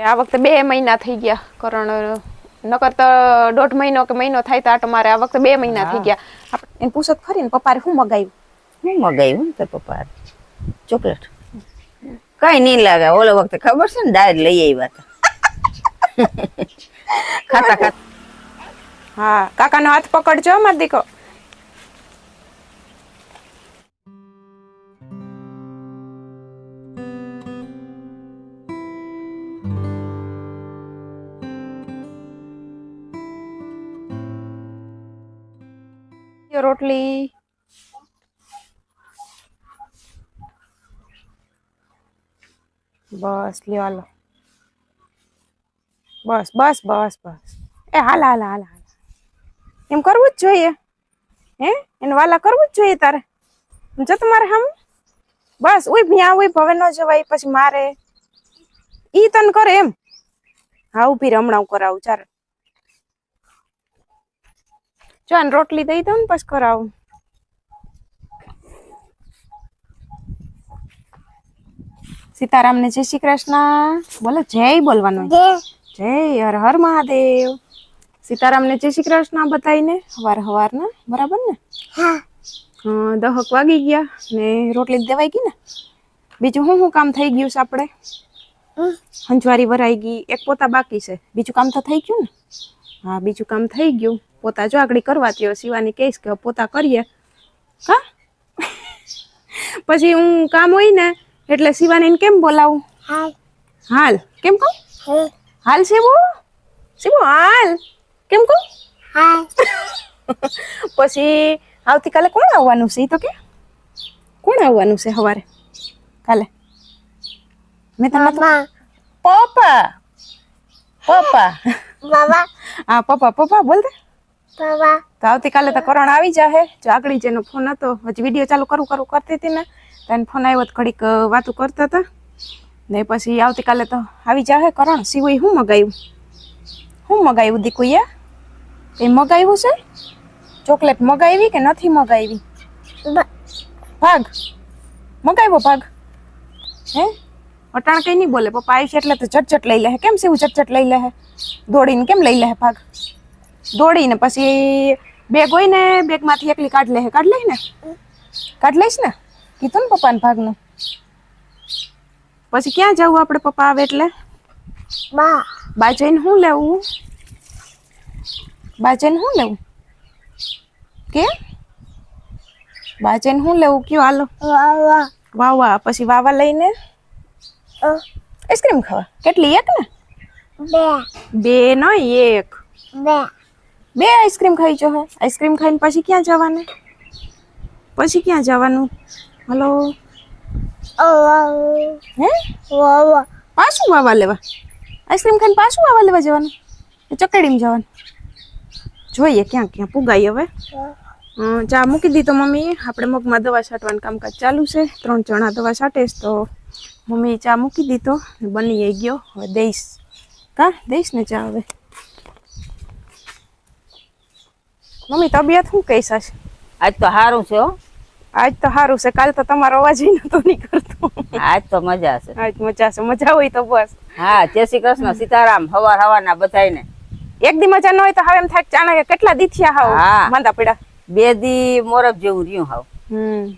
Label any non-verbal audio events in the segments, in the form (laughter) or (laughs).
આ વખતે બે મહિના થઈ ગયા કરણ નકર તો દોઢ મહિનો કે મહિનો થાય તો આટો મારે આ વખતે બે મહિના થઈ ગયા. એને પૂછત ખરી ને પપ્પાએ શું મગાવ્યું હું મગાવ્યું તો પપ્પા ચોકલેટ. કઈ નહીં લાગે. ઓલો વખતે ખબર છે ને દાળ લઈ આવ્યા હતા. (laughs) ખાતા ખાતા. હા કાકાનો હાથ પકડજો માર રોટલી. બસ, લ્યો, હાલો. બસ બસ બસ બસ. એ, હાલ હાલ હાલ હાલ. એમ કરવું જ જોઈએ. હે? એને વાલા કરવું જ જોઈએ તારે. જો તમારે હમ? બસ, ઉઈ ભ્યાં ઉઈ ભવે ન જવાય, પછી મારે. ઈ તને કરે એમ. હા, ઊભી હમણાં કરાવું. ચાલ. જો આને રોટલી દઈ દઉં ને પછી કરાવું. સીતારામને જય શ્રી કૃષ્ણ. બોલો જય બોલવાનું. જય. હર હર મહાદેવ. સીતારામને જય શ્રી કૃષ્ણ બતાવીને હવાર હવારના બરાબર ને? દહક વાગી ગયા ને રોટલી દેવાઈ ગઈ ને? બીજું શું શું કામ થઈ ગયું છે આપણે? હંજવારી ભરાઈ ગઈ એક પોતા બાકી છે. બીજું કામ તો થઈ ગયું ને? હા બીજું કામ થઈ ગયું. પોતા જો આગળ કરવા ત્યો શિવાની કહીશ કે પોતા કરીએ. હા? પછી હું કામ હોય ને એટલે શિવાનીને કેમ બોલાવું? હાલ. કેમ કહું? હાલ. શિવો? શિવુ હાલ. કેમ કહું? (laughs) પછી આવતીકાલે કોણ આવવાનું છે તો કે? કોણ આવવાનું છે સવારે કાલે. મેં તમને પપ્પા. પપ્પા. હા પપ્પા પપ્પા બોલ દે. તો આવતીકાલે તો કરણ આવી જાહે. જો આગળ જેનો ફોન હતો હજી વીડિયો ચાલુ કરું કરું કરતી હતી ને તો એને ફોન આવ્યો તો ઘડીક વાતું કરતા હતા. ને પછી આવતીકાલે તો આવી જાહે કરણ. સિવાય શું મગાવ્યું? શું મગાવ્યું દીકુએ? એ મગાવ્યું છે? ચોકલેટ મગાવી કે નથી મગાવી? ભાગ. મગાવ્યો ભાગ? હે? અટાણ કઈ નહીં બોલે. પપ્પા આવી છે એટલે તો ઝટઝટ લઈ લે. કેમ સેવું ઝટઝટ લઈ લે? દોડીને કેમ લઈ લે ભાગ? દોડીને પછી બેગ હોય ને બેગમાંથી એકલી કાઢ લે કાઢ લઈ ને. કાઢ લઈશ ને? કીધું ને પપ્પાને ભાગનું. પછી ક્યાં જવું આપણે પપ્પા આવે એટલે? બા. જઈને શું લેવું? બા જઈને શું લેવું? કે? બા જઈને શું લેવું? કયો હાલો. વાહ પછી વાવા લઈને આઈસ્ક્રીમ ખાવા. કેટલી એક ને? બે નો એક. બે. આઈસ્ક્રીમ ખાઈ જો હે. આઈસ્ક્રીમ ખાઈને પછી ક્યાં જવાનું? પછી ક્યાં જવાનું? હલો? હે? પાછું વાવા લેવા. આઈસ્ક્રીમ ખાઈને પાછું વાવા લેવા જવાનું? ચકડીમાં જવાનું. જોઈએ ક્યાં ક્યાં પુગાઈ હવે. ચા મૂકી દીધો મમ્મી. આપણે મગમાં દવા છાંટવાનું કામકાજ ચાલુ છે. ત્રણ જણા દવા છાંટીશ તો મમ્મી ચા મૂકી દીધો બની ગયો. હવે દઈશ. કા? દઈશ ને ચા હવે. મમ્મી તબિયત શું કહીશ આજ? આજ તો સારું છે હો. આજ તો સારું છે. કાલ તો તમારો અવાજ નતો નીકળતો. આજ તો મજા છે. આજ મજા છે. મજા હોય તો બસ. હા જય શ્રી કૃષ્ણ સીતારામ હવાર બધાય બધાયને. એક દી મજા ન હોય તો હવે એમ થાય કે કે કેટલા દી થયા હાવ માંદા પડ્યા. બે દી મોરબ જેવું રહ્યું હાવ. હમ.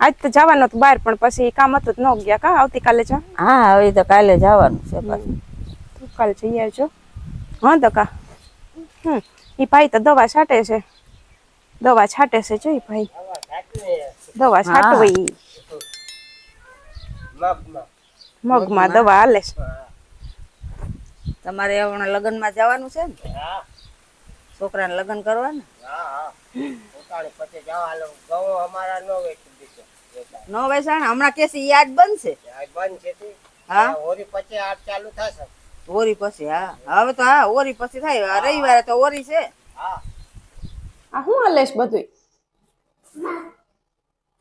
આજ તો જવાનું હતું બહાર પણ પછી કામ હતું તો ન ગયા કા? આવતીકાલે જા હા? હવે તો કાલે જવાનું છે પાછું. તો કાલે જઈ આવજો. હા દકા. હમ. એ ભાઈ તો દવા છાંટે છે. દવા છાંટે છે જો ઈ ભાઈ. દવા છાંટવી. મગમાં દવા હાલે છે. તમારે હમણાં લગ્નમાં જવાનું છે ને? છોકરાને લગ્ન કરવાના? નો વેસાણ હમણાં કેસી યાદ બનશે હા? ઓરી પછી હા. હવે તો હા ઓરી પછી થાય. રવિવારે તો ઓરી છે. આ શું હાલે છે બધું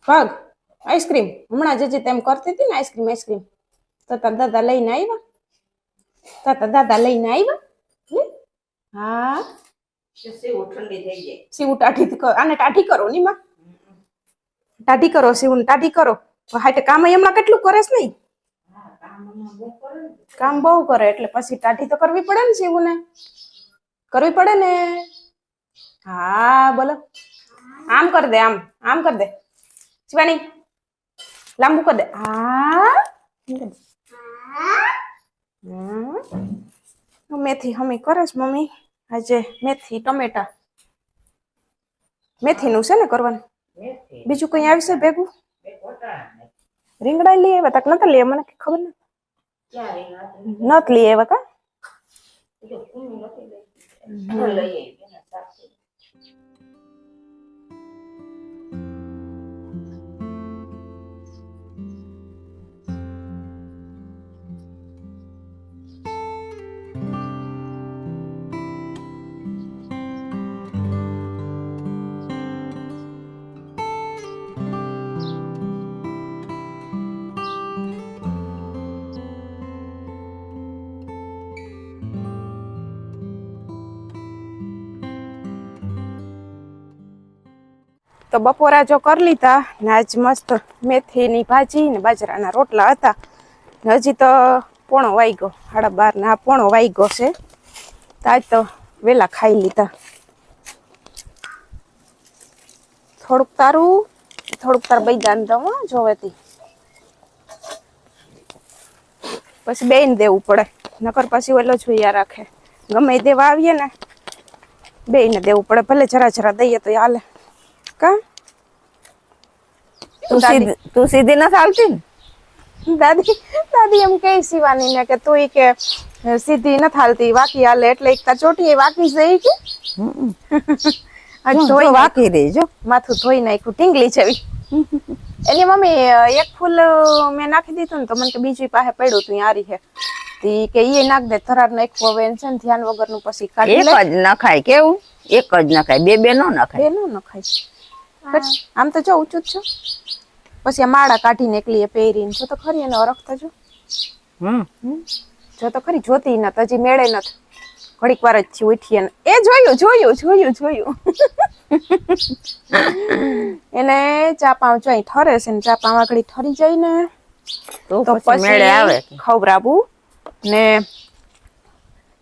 પગ આઈસ્ક્રીમ. હમણાં જે જે તેમ કરતી હતી ને આઈસ્ક્રીમ આઈસ્ક્રીમ. તો તાર દાદા લઈને આવ્યા. તો તાર દાદા લઈને આવ્યા. હે? હા. સીવું ટાઢી કરો આને ટાઢી કરો ની માં ટાઢી કરો સીવું ટાઢી કરો. હાટે કામ હમણાં કેટલું કરે છે નહીં? કામ બહુ કરે એટલે પછી ટાઢી તો કરવી પડે ને શિવુને. કરવી પડે ને. હા બોલો. આમ કર દે આમ આમ કર દે. શિવાની લાંબુ કર દે. હા. મેથી હમી કરે છે મમ્મી. આજે મેથી ટમેટા. મેથીનું છે ને કરવાનું? બીજું કઈ આવશે ભેગું? રીંગણા લઈ આવ્યા તક નતા લઈ મને ખબર નથી. નત લઈ આવ્યા કા? તો બપોરા જો કરી લીધા ને આજ મસ્ત મેથીની ભાજી ને બાજરાના રોટલા હતા. ને હજી તો પોણો વાગ્યો, સાડા બાર ને આ પોણો વાગ્યો છે. તો આજ તો વેલા ખાઈ લીધા. થોડુંક તારું, થોડુંક તાર બૈદાન દઉં જોવેતી પછી બેન દેવું પડે, નકર પછી ઓલો જોયા રાખે. ગમે દેવા આવીએ ને, બેયને દેવું પડે, ભલે જરા જરા દઈએ તો હાલે. કા તું સીધી તું સીધી નથી હાલતી ને દાદી દાદી એમ કહે શિવાની ને કે તું કે સીધી ન થાલતી વાકી હાલે એટલે એક તાર ચોટી વાકી જઈ કે ધોઈ વાકી રહી જો માથું ધોઈ નાખ્યું ટીંગલી જેવી એની મમ્મી એક ફૂલ મેં નાખી દીધું ને તો મને કે બીજી પાસે પડ્યું તું આરી હે તી કે ઈ નાખ દે થરાર નો એક એને છે ને ધ્યાન વગરનું પછી કાઢી એક જ નખાય કેવું? એક જ નખાય બે બે નો નખાય। બે નો નખાય। આમ તો જો ઊંચું જ છે. પછી આ માળા કાઢીને એકલી એ પહેરીને. જો તો ખરી એનો અરખ થજો. જો તો ખરી જોતી ન હજી મેળે ન ઘડીક વાર જ ઉઠીએ ઉઠી ને. એ જોયું જોયું જોયું જોયું. (laughs) એને ચા પાવ જોઈ ઠરે છે ને ચા પાવ આગળ ઠરી જાય ને તો પછી મેળે આવે પછી ને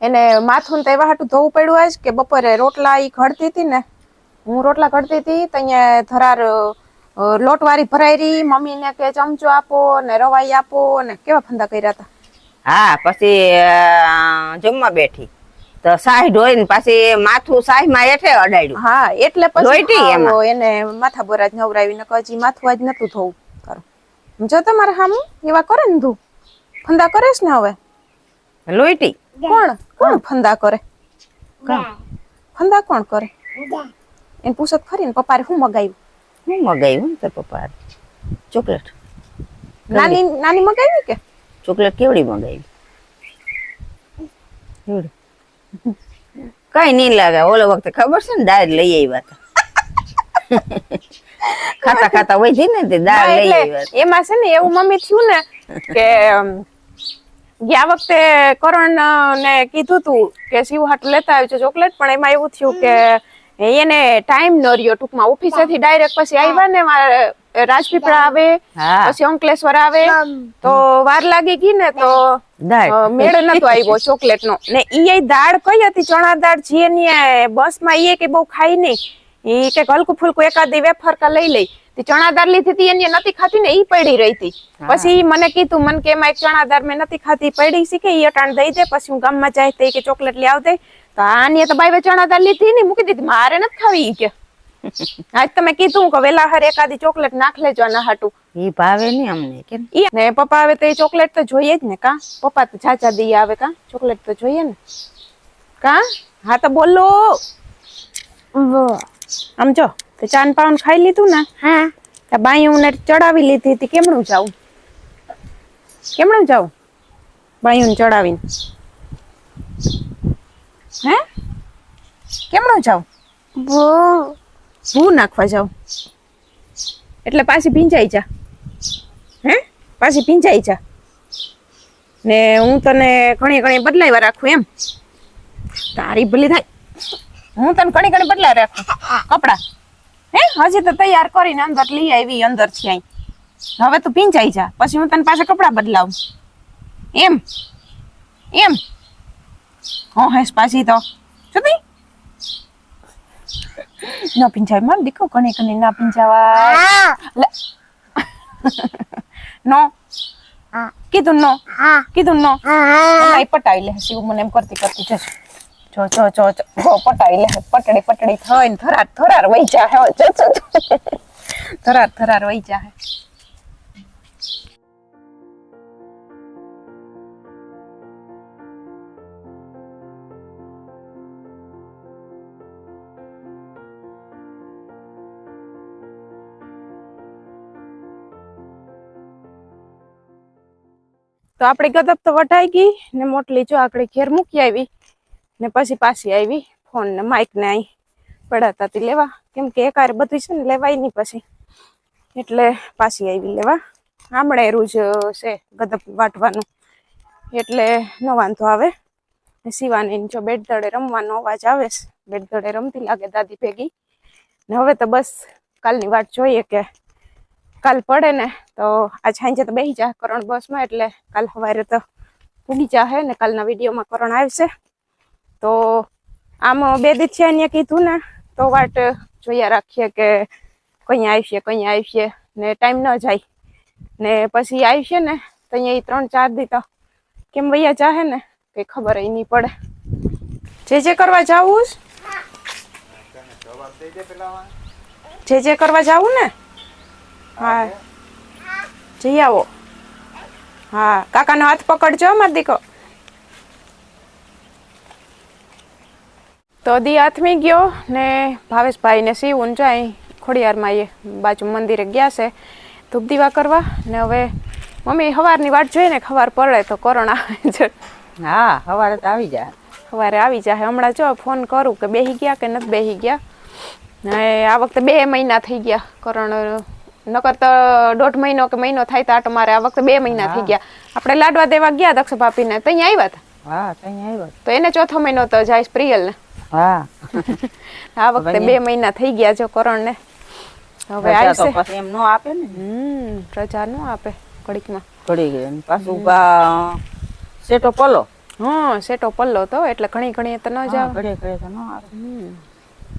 એને માથું ને તો એવા હાટું ધોવું પડ્યું આજ કે બપોરે રોટલા એ ઘડતી હતી ને હું રોટલા ઘડતી હતી ત્યાં થરાર લોટવારી ભરાઈ રહી. મમ્મીને કે ચમચો આપો ને રવાઈ આપો ને કેવા ફંદા કર્યા હતા? હા પછી જમવા બેઠી. તો સાહી ઢોઈને પાછી માથું સાહી માં એઠે અડાડ્યું. હા એટલે પછી એને માથા બોરા નવરાવી નવરાવીને કહી હજી માથું આજ નતું થવું કરો. જો તમારે હામું એવા કરે ને તું? ફંદા કરેશ ને હવે? લોહીટી કોણ? કોણ ફંદા કરે? ફંદા કોણ કરે? એને પૂછત ખરી ને પપ્પાએ શું મગાવ્યું હું મગાવ્યું ને તાર પપ્પા ચોકલેટ. નાની નાની મગાવી કે? ચોકલેટ કેવડી મગાવી કઈ નહીં લાગે. ઓલો વખતે ખબર છે ને દાળ લઈ આવ્યા હતા. (laughs) ખાતા ખાતા વહી ને તે દાળ લઈ આવ્યા એમાં છે ને એવું મમ્મી થયું ને કે ગયા વખતે કરણ ને કીધું તું કે શિવ હાટ લેતા આવ્યું છે ચોકલેટ પણ એમાં એવું થયું કે એને ટાઈમ ન રહ્યો. ટૂંકમાં ઓફિસેથી ડાયરેક્ટ પછી આવ્યા ને રાજપીપળા આવે પછી અંકલેશ્વર આવે. તો વાર લાગી ગઈ ને તો મેળ નતો આવ્યો ચોકલેટ નો ને ઈ દાળ કઈ હતી? ચણા દાળ જે બસમાં ઈ કે બહુ ખાઈ નહીં ઈ કે હલકું ફૂલકું એકાદી વેફર કા લઈ લઈ. ચણા દાળ લીધી હતી એની નથી ખાતી ને ઈ પડી રહી હતી પછી મને કીધું મને કે એમાં એક ચણા દાળ મેં નથી ખાતી પડી શીખે કે ઈ અટાણ દઈ દે પછી હું ગામમાં જાય તે કે ચોકલેટ લઈ આવતી દે તો આની તો બાઈ ચણા દાળ લીધી ને મૂકી દીધી. મારે નથી ખાવી કે. આજ તમે કીધું કે વેલા હર એકાદી ચોકલેટ નાખ લેજો આના હાટું. ઈ ભાવે નહીં અમને કેમ ને. પપ્પા આવે તો એ ચોકલેટ તો જોઈએ જ ને કા? પપ્પા તો ચાચા દી આવે કા? ચોકલેટ તો જોઈએ ને. કા? હા તો બોલો. આમ જો તો ચાન પાઉન ખાઈ લીધું ને? હા. તો બાઈ હું ચડાવી લીધી હતી. કેમનું જાવું કેમણું જાવું બાયું ચડાવીને. હે? કેમનું બો ભૂ. નાખવા જાવ. એટલે પાછી ભીંજાઈ જા. હે? પાછી ભીંજાઈ જા. ને હું તને ઘણી ઘણી બદલાવ્યા રાખું એમ. તારી ભલી થાય. હું તને ઘણી ઘણી બદલાવી રાખું. કપડા. હે? હજી તો તૈયાર કરીને અંદર લઈ આવી અંદર છે અહીં. હવે તું ભીંજાઈ જા. પછી હું તને પાછા કપડા બદલાવું. એમ. એમ. હો હેસ પાછી તો સુધી maldito con el દીકો no. ના પિંજાવા લે નો કીધું નો કીધું નો નહીં પટાવી લે શિવ મને એમ કરતી કરતી જશે જો જો જો જો પટાવી લે પટડી પટડી થઈને થરાર થરાર વહી જાહે. થરાર થરાર વહી જાહે તો આપણી ગદપ તો વટાઈ ગઈ ને મોટલી જો આપણે ઘેર મૂકી આવી ને પછી પાછી આવી ફોન ને માઇક ને અહીં પડાતા લેવા. કેમ કે એકારે બધું છે ને લેવાય નહીં પછી. એટલે પાછી આવી લેવા. આમળેરું જ છે ગદપ વાટવાનું. એટલે ન વાંધો આવે. શિવાની જો બેડ દડે રમવાનો અવાજ આવે બેડ દડે રમતી લાગે દાદી ભેગી. ને હવે તો બસ કાલની વાત જોઈએ કે કાલ પડે ને તો આજ સાંજે તો બેસી જાય કરણ બસમાં એટલે કાલ સવારે તો પૂગી જાહે ને કાલના વિડીયોમાં કરણ આવશે. તો આમ બે દિવસ છે અહીંયા કીધું ને તો વાટ જોયા રાખીએ કે કઈ આવશે કઈ આવશે ને ટાઈમ ન જાય. ને પછી આવશે ને તો અહીંયા એ ત્રણ ચાર દી તો કેમ વૈયા જાહે ને કઈ ખબર એ નહીં પડે. જે જે કરવા જાવું જે. જે કરવા જાવું ને હા. જઈ આવો. હા કાકાનો હાથ પકડજો માર દીકો. તો દી હાથમી ગયો ને ભાવેશભાઈને ને ઊંચો અહીં ખોડિયારમાં એ બાજુ મંદિરે ગયા છે. ધૂપ દીવા કરવા ને હવે મમ્મી સવારની વાટ જોઈએ ને ખબર પડે તો કોરોના આવે હા સવારે તો આવી જાય. સવારે આવી જાય. હમણાં જો ફોન કરું કે બેસી ગયા કે નથી બેસી ગયા. ને આ વખતે બે મહિના થઈ ગયા કરણ નકર તો દોઢ મહિનો કે મહિનો થાય તો આટો મારે આ વખતે બે મહિના થઈ ગયા. આપણે લાડવા દેવા ગયા દક્ષ ભાભીને. ત્યાં આવ્યા હતા? હા ત્યાં આવ્યા તો એને ચોથો મહિનો તો જાય પ્રિયલ ને હા. (laughs) આ વખતે બે મહિના થઈ ગયા જો કરણ ને હવે આવશે. પછી એમ નો આપે ને. હમ રજા નો આપે ઘડીકમાં. ઘડી ને પાછું સેટો પલો હા સેટો પલ્લો તો એટલે ઘણી ઘણી તો ન જાવ. ઘડી ઘડી તો ન આવે.